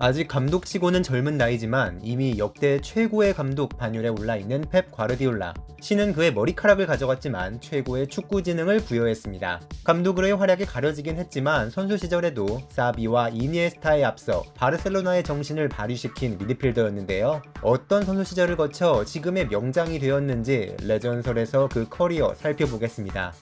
아직 감독치고는 젊은 나이지만 이미 역대 최고의 감독 반열에 올라있는 펩 과르디올라. 신은 그의 머리카락을 가져갔지만 최고의 축구 지능을 부여했습니다. 감독으로의 활약이 가려지긴 했지만 선수 시절에도 사비와 이니에스타에 앞서 바르셀로나의 정신을 발휘시킨 미드필더였는데요. 어떤 선수 시절을 거쳐 지금의 명장이 되었는지 레전설에서 그 커리어 살펴보겠습니다.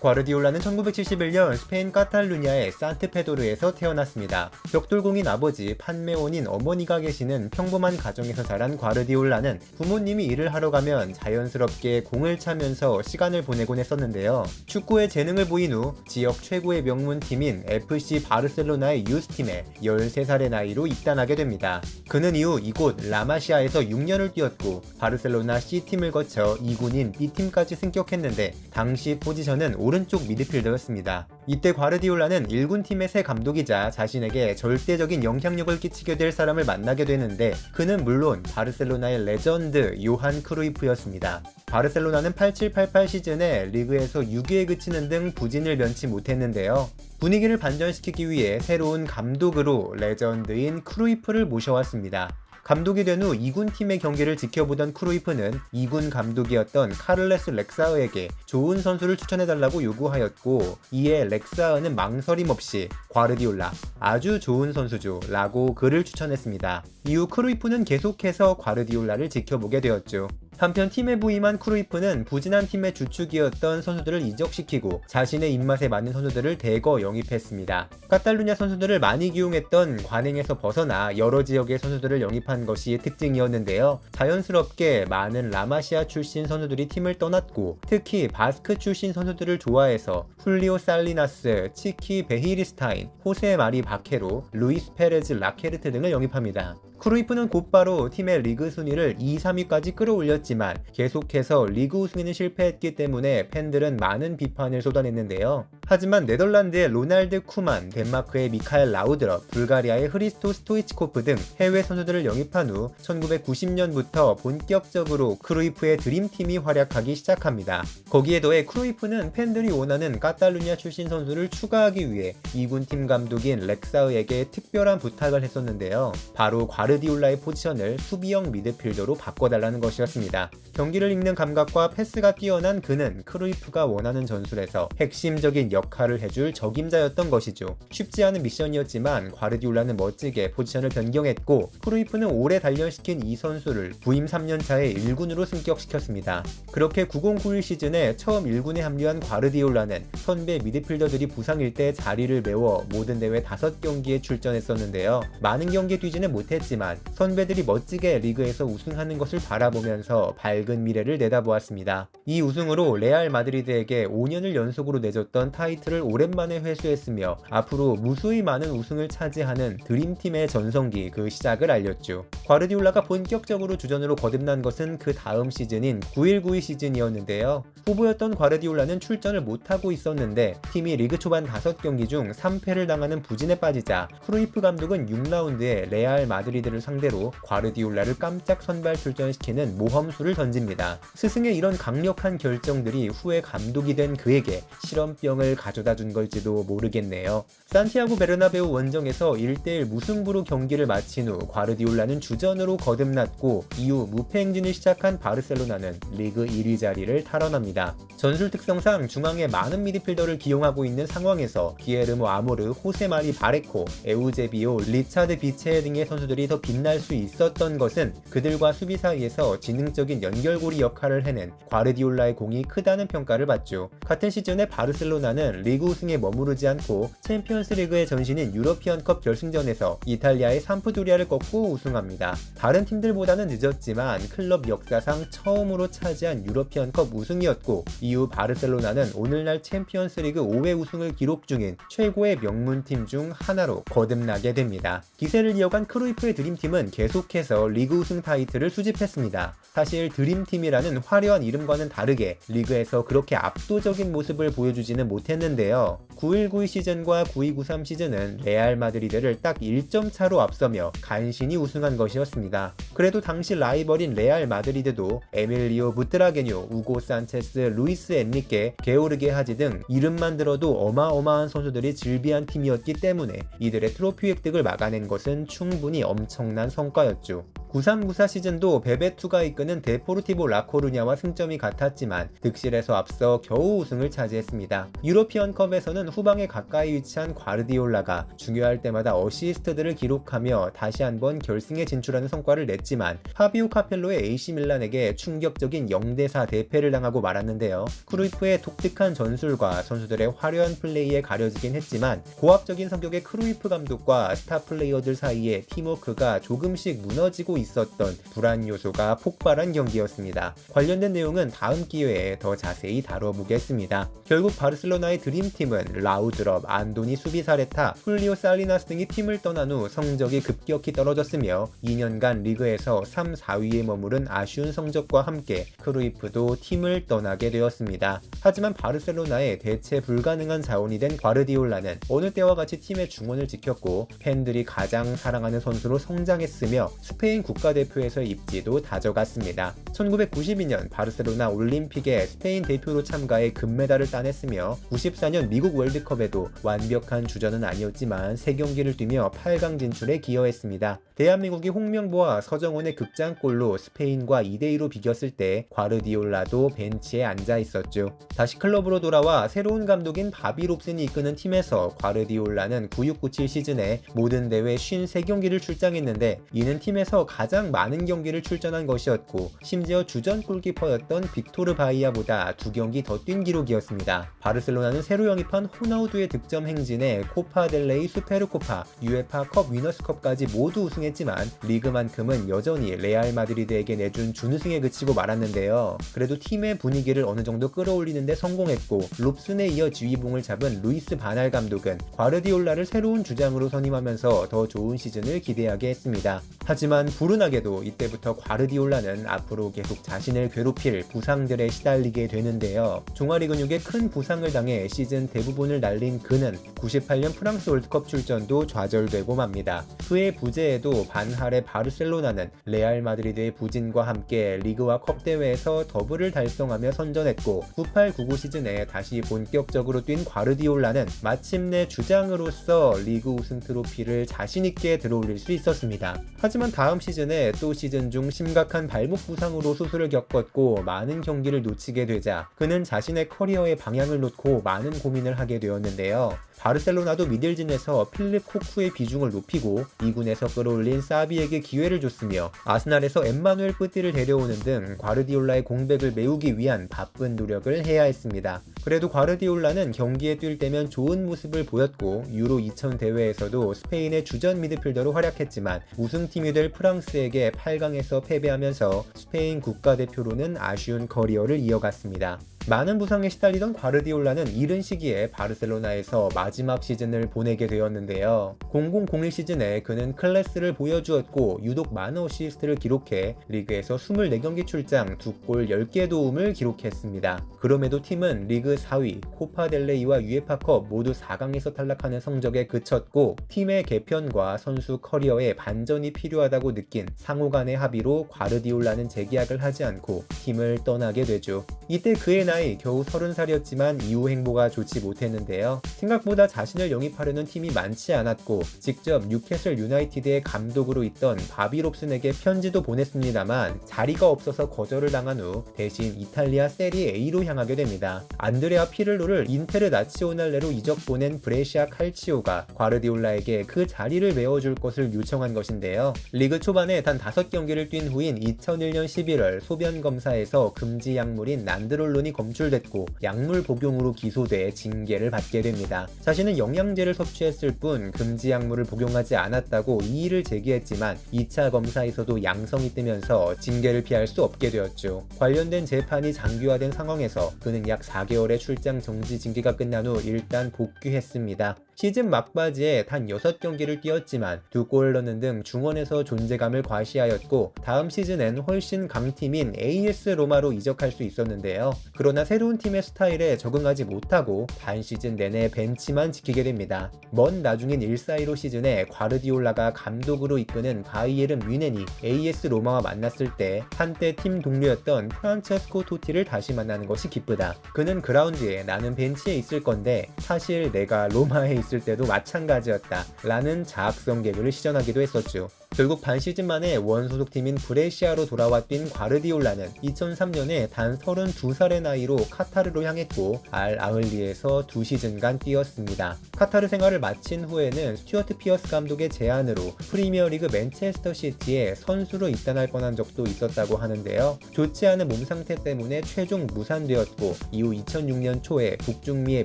과르디올라는 1971년 스페인 카탈루냐의 산트페도르에서 태어났습니다. 벽돌공인 아버지 판메온인 어머니가 계시는 평범한 가정에서 자란 과르디올라는 부모님이 일을 하러 가면 자연스럽게 공을 차면서 시간을 보내곤 했었는데요. 축구에 재능을 보인 후 지역 최고의 명문팀인 FC 바르셀로나의 유스팀에 13살의 나이로 입단하게 됩니다. 그는 이후 이곳 라마시아에서 6년을 뛰었고 바르셀로나 C팀을 거쳐 2군인 B팀까지 승격했는데 당시 포지션은 오른쪽 미드필더였습니다. 이때 과르디올라는 1군 팀의 새 감독이자 자신에게 절대적인 영향력을 끼치게 될 사람을 만나게 되는데 그는 물론 바르셀로나의 레전드 요한 크루이프였습니다. 바르셀로나는 8788 시즌에 리그에서 6위에 그치는 등 부진을 면치 못했는데요. 분위기를 반전시키기 위해 새로운 감독으로 레전드인 크루이프를 모셔왔습니다. 감독이 된 후 2군 팀의 경기를 지켜보던 크루이프는 2군 감독이었던 카를레스 렉사흐에게 좋은 선수를 추천해달라고 요구하였고 이에 렉사흐는 망설임 없이 과르디올라 아주 좋은 선수죠 라고 그를 추천했습니다. 이후 크루이프는 계속해서 과르디올라를 지켜보게 되었죠. 한편 팀에 부임한 크루이프는 부진한 팀의 주축이었던 선수들을 이적시키고 자신의 입맛에 맞는 선수들을 대거 영입했습니다. 카탈루냐 선수들을 많이 기용했던 관행에서 벗어나 여러 지역의 선수들을 영입한 것이 특징이었는데요. 자연스럽게 많은 라마시아 출신 선수들이 팀을 떠났고 특히 바스크 출신 선수들을 좋아해서 훌리오 살리나스, 치키 베히리스타인, 호세 마리 바케로, 루이스 페레즈 라케르트 등을 영입합니다. 크루이프는 곧바로 팀의 리그 순위를 2, 3위까지 끌어올렸지만 계속해서 리그 우승에는 실패했기 때문에 팬들은 많은 비판을 쏟아냈는데요. 하지만 네덜란드의 로날드 쿠만, 덴마크의 미카엘 라우드러, 불가리아의 흐리스토 스토이치코프 등 해외 선수들을 영입한 후 1990년부터 본격적으로 크루이프의 드림팀이 활약하기 시작합니다. 거기에 더해 크루이프는 팬들이 원하는 카탈루냐 출신 선수를 추가하기 위해 2군 팀 감독인 렉사흐에게 특별한 부탁을 했었는데요. 바로 과 르디올라의 포지션을 수비형 미드필더로 바꿔달라는 것이었습니다. 경기를 읽는 감각과 패스가 뛰어난 그는 크루이프가 원하는 전술에서 핵심적인 역할을 해줄 적임자였던 것이죠. 쉽지 않은 미션이었지만 과르디올라는 멋지게 포지션을 변경했고 크루이프는 오래 단련시킨 이 선수를 부임 3년차에 1군으로 승격시켰습니다. 그렇게 9091 시즌에 처음 1군에 합류한 과르디올라는 선배 미드필더들이 부상일 때 자리를 메워 모든 대회 5경기에 출전했었는데요. 많은 경기에 뛰지는 못했지만 선배들이 멋지게 리그에서 우승하는 것을 바라보면서 밝은 미래를 내다보았습니다. 이 우승으로 레알 마드리드에게 5년을 연속으로 내줬던 타이틀을 오랜만에 회수했으며 앞으로 무수히 많은 우승을 차지하는 드림팀의 전성기 그 시작을 알렸죠. 과르디올라가 본격적으로 주전으로 거듭난 것은 그 다음 시즌인 9192 시즌이었는데요. 후보였던 과르디올라는 출전을 못하고 있었는데 팀이 리그 초반 5경기 중 3패를 당하는 부진에 빠지자 크루이프 감독은 6라운드에 레알 마드리드 를 상대로 과르디올라를 깜짝 선발 출전시키는 모험수를 던집니다. 스승의 이런 강력한 결정들이 후에 감독이 된 그에게 실험병을 가져다 준 걸지도 모르겠네요. 산티아고 베르나베우 원정에서 1대1 무승부로 경기를 마친 후 과르디올라는 주전으로 거듭났고 이후 무패 행진을 시작한 바르셀로나는 리그 1위 자리를 탈환합니다. 전술 특성상 중앙에 많은 미드필더를 기용하고 있는 상황에서 기에르모 아모르, 호세마리 바레코, 에우제비오, 리차드 비체 등의 선수들이 더 빛날 수 있었던 것은 그들과 수비 사이에서 지능적인 연결고리 역할을 해낸 과르디올라의 공이 크다는 평가를 받죠. 같은 시즌에 바르셀로나는 리그 우승에 머무르지 않고 챔피언스 리그의 전신인 유러피언컵 결승전에서 이탈리아의 삼프도리아를 꺾고 우승합니다. 다른 팀들보다는 늦었지만 클럽 역사상 처음으로 차지한 유러피언컵 우승이었고 이후 바르셀로나는 오늘날 챔피언스 리그 5회 우승을 기록 중인 최고의 명문팀 중 하나로 거듭나게 됩니다. 기세를 이어간 크루이프의 드림 팀은 계속해서 리그 우승 타이틀을 수집했습니다. 사실 드림팀이라는 화려한 이름과는 다르게 리그에서 그렇게 압도적인 모습을 보여주지는 못했는데요. 9192 시즌과 9293 시즌은 레알 마드리드를 딱 1점 차로 앞서며 간신히 우승한 것이었습니다. 그래도 당시 라이벌인 레알 마드리드도 에밀리오 부트라게뇨, 우고 산체스, 루이스 엔리케, 게오르게 하지 등 이름만 들어도 어마어마한 선수들이 즐비한 팀이었기 때문에 이들의 트로피 획득을 막아낸 것은 충분히 엄청 난 성과였죠. 9394 시즌도 베베투가 이끄는 데포르티보 라코루냐와 승점이 같았지만 득실에서 앞서 겨우 우승을 차지했습니다. 유로피언컵에서는 후방에 가까이 위치한 과르디올라가 중요할 때마다 어시스트들을 기록하며 다시 한번 결승에 진출하는 성과를 냈지만 파비오 카펠로의 AC 밀란에게 충격적인 0대4 대패를 당하고 말았는데요. 크루이프의 독특한 전술과 선수들의 화려한 플레이에 가려지긴 했지만 고압적인 성격의 크루이프 감독과 스타 플레이어들 사이에 팀워크 가 조금씩 무너지고 있었던 불안 요소가 폭발한 경기였습니다. 관련된 내용은 다음 기회에 더 자세히 다뤄보겠습니다. 결국 바르셀로나의 드림팀은 라우드럽, 안도니 수비사레타, 훌리오 살리나스 등이 팀을 떠난 후 성적이 급격히 떨어졌으며 2년간 리그에서 3, 4위에 머무른 아쉬운 성적과 함께 크루이프도 팀을 떠나게 되었습니다. 하지만 바르셀로나의 대체 불가능한 자원이 된 과르디올라는 어느 때와 같이 팀의 중원을 지켰고 팬들이 가장 사랑하는 선수로 성장했으며 스페인 국가대표에서의 입지도 다져갔습니다. 1992년 바르셀로나 올림픽에 스페인 대표로 참가해 금메달을 따냈으며 94년 미국 월드컵에도 완벽한 주전은 아니었지만 3경기를 뛰며 8강 진출에 기여했습니다. 대한민국이 홍명보와 서정원의 극장골로 스페인과 2대2로 비겼을 때 과르디올라도 벤치에 앉아 있었죠. 다시 클럽으로 돌아와 새로운 감독인 바비 롭슨이 이끄는 팀에서 과르디올라는 9697 시즌에 모든 대회 53경기를 출장했는데 이는 팀에서 가장 많은 경기를 출전한 것이었고 심지어 주전 골키퍼였던 빅토르 바이아보다 두 경기 더 뛴 기록이었습니다. 바르셀로나는 새로 영입한 호나우두의 득점 행진에 코파 델레이 수페르코파, 유에파 컵 위너스컵까지 모두 우승했 지만 리그만큼은 여전히 레알 마드리드에게 내준 준우승에 그치고 말았는데요. 그래도 팀의 분위기를 어느 정도 끌어올리는데 성공했고 롭슨에 이어 지휘봉을 잡은 루이스 바날 감독은 과르디올라를 새로운 주장으로 선임하면서 더 좋은 시즌을 기대하게 했습니다. 하지만 불운하게도 이때부터 과르디올라는 앞으로 계속 자신을 괴롭힐 부상들에 시달리게 되는데요. 종아리 근육에 큰 부상을 당해 시즌 대부분을 날린 그는 98년 프랑스 월드컵 출전도 좌절되고 맙니다. 그의 부재에도 반할의 바르셀로나는 레알 마드리드의 부진과 함께 리그와 컵 대회에서 더블을 달성하며 선전했고 98-99 시즌에 다시 본격적으로 뛴 과르디올라는 마침내 주장으로서 리그 우승 트로피를 자신있게 들어올릴 수 있었습니다. 하지만 다음 시즌에 또 시즌 중 심각한 발목 부상으로 수술을 겪었고 많은 경기를 놓치게 되자 그는 자신의 커리어의 방향을 놓고 많은 고민을 하게 되었는데요. 바르셀로나도 미들진에서 필립 코쿠의 비중을 높이고 2군에서 끌어올린 사비에게 기회를 줬으며 아스날에서 엠마누엘 뿌띠를 데려오는 등 과르디올라의 공백을 메우기 위한 바쁜 노력을 해야 했습니다. 그래도 과르디올라는 경기에 뛸 때면 좋은 모습을 보였고 유로 2000 대회에서도 스페인의 주전 미드필더로 활약했지만 우승팀이 될 프랑스에게 8강에서 패배하면서 스페인 국가대표로는 아쉬운 커리어를 이어갔습니다. 많은 부상에 시달리던 과르디올라는 이른 시기에 바르셀로나에서 마지막 시즌을 보내게 되었는데요. 0001 시즌에 그는 클래스를 보여주었고 유독 많은 어시스트를 기록해 리그에서 24경기 출장 2골 10개 도움을 기록했습니다. 그럼에도 팀은 리그 4위, 코파델레이와 유에파컵 모두 4강에서 탈락하는 성적에 그쳤고 팀의 개편과 선수 커리어에 반전이 필요하다고 느낀 상호 간의 합의로 과르디올라는 재계약을 하지 않고 팀을 떠나게 되죠. 이때 그의 나이 겨우 30살이었지만 이후 행보가 좋지 못했는데요. 생각보다 자신을 영입하려는 팀이 많지 않았고 직접 뉴캐슬 유나이티드의 감독으로 있던 바비 롭슨에게 편지도 보냈습니다만 자리가 없어서 거절을 당한 후 대신 이탈리아 세리 A로 향하게 됩니다. 안드레아 피를로를 인테르 나치오날레로 이적 보낸 브레시아 칼치오가 과르디올라에게 그 자리를 메워줄 것을 요청한 것인데요. 리그 초반에 단 5경기를 뛴 후인 2001년 11월 소변 검사에서 금지 약물인 난드롤론이 검출됐고 약물 복용으로 기소돼 징계를 받게 됩니다. 자신은 영양제를 섭취했을 뿐 금지 약물을 복용하지 않았다고 이의를 제기했지만 2차 검사에서도 양성이 뜨면서 징계를 피할 수 없게 되었죠. 관련된 재판이 장기화된 상황에서 그는 약 4개월의 출장 정지 징계가 끝난 후 일단 복귀했습니다. 시즌 막바지에 단 6경기를 뛰었지만 두 골을 넣는 등 중원에서 존재감을 과시하였고 다음 시즌엔 훨씬 강팀인 AS 로마로 이적할 수 있었는데요. 그러나 새로운 팀의 스타일에 적응하지 못하고 반 시즌 내내 벤치만 지키게 됩니다. 먼 나중인 1-4-15 시즌에 과르디올라가 감독으로 이끄는 바이에른 뮌헨이 AS 로마와 만났을 때 한때 팀 동료였던 프란체스코 토티를 다시 만나는 것이 기쁘다. 그는 그라운드에 나는 벤치에 있을 건데 사실 내가 로마에 있을 때도 마찬가지였다. 라는 자학성 개그를 시전하기도 했었죠. 결국 반 시즌 만에 원소속팀인 브레시아로 돌아와 뛴 과르디올라는 2003년에 단 32살의 나이로 카타르로 향했고 알 아흘리에서 두 시즌간 뛰었습니다. 카타르 생활을 마친 후에는 스튜어트 피어스 감독의 제안으로 프리미어리그 맨체스터 시티에 선수로 입단할 뻔한 적도 있었다고 하는데요. 좋지 않은 몸 상태 때문에 최종 무산되었고 이후 2006년 초에 북중미의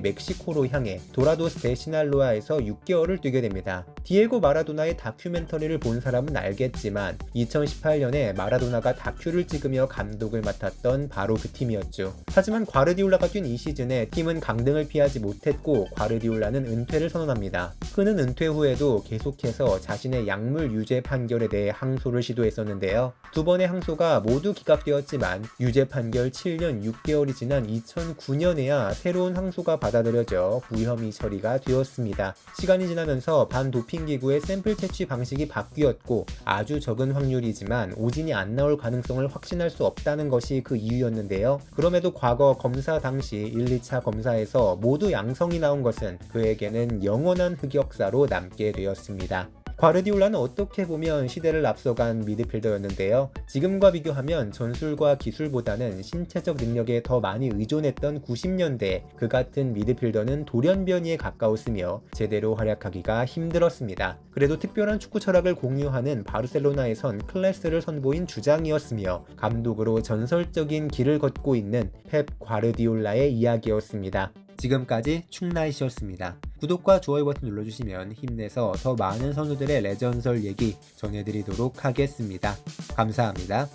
멕시코로 향해 도라도스 데시날로아에서 6개월을 뛰게 됩니다. 디에고 마라도나의 다큐멘터리를 본 사람 은 알겠지만 2018년에 마라도나가 다큐를 찍으며 감독을 맡았던 바로 그 팀이었죠. 하지만 과르디올라가 뛴 이 시즌에 팀은 강등을 피하지 못했고 과르디올라는 은퇴를 선언합니다. 그는 은퇴 후에도 계속해서 자신의 약물 유죄 판결에 대해 항소를 시도했었는데요. 두 번의 항소가 모두 기각되었지만 유죄 판결 7년 6개월이 지난 2009년에야 새로운 항소가 받아들여져 무혐의 처리가 되었습니다. 시간이 지나면서 반도핑 기구의 샘플 채취 방식이 바뀌었 고 아주 적은 확률이지만 오진이 안 나올 가능성을 확신할 수 없다는 것이 그 이유였는데요. 그럼에도 과거 검사 당시 1, 2차 검사에서 모두 양성이 나온 것은 그에게는 영원한 흑역사로 남게 되었습니다. 과르디올라는 어떻게 보면 시대를 앞서간 미드필더였는데요. 지금과 비교하면 전술과 기술보다는 신체적 능력에 더 많이 의존했던 90년대 그 같은 미드필더는 돌연변이에 가까웠으며 제대로 활약하기가 힘들었습니다. 그래도 특별한 축구 철학을 공유하는 바르셀로나에선 클래스를 선보인 주장이었으며 감독으로 전설적인 길을 걷고 있는 펩 과르디올라의 이야기였습니다. 지금까지 충나이시였습니다. 구독과 좋아요 버튼 눌러주시면 힘내서 더 많은 선수들의 레전설 얘기 전해드리도록 하겠습니다. 감사합니다.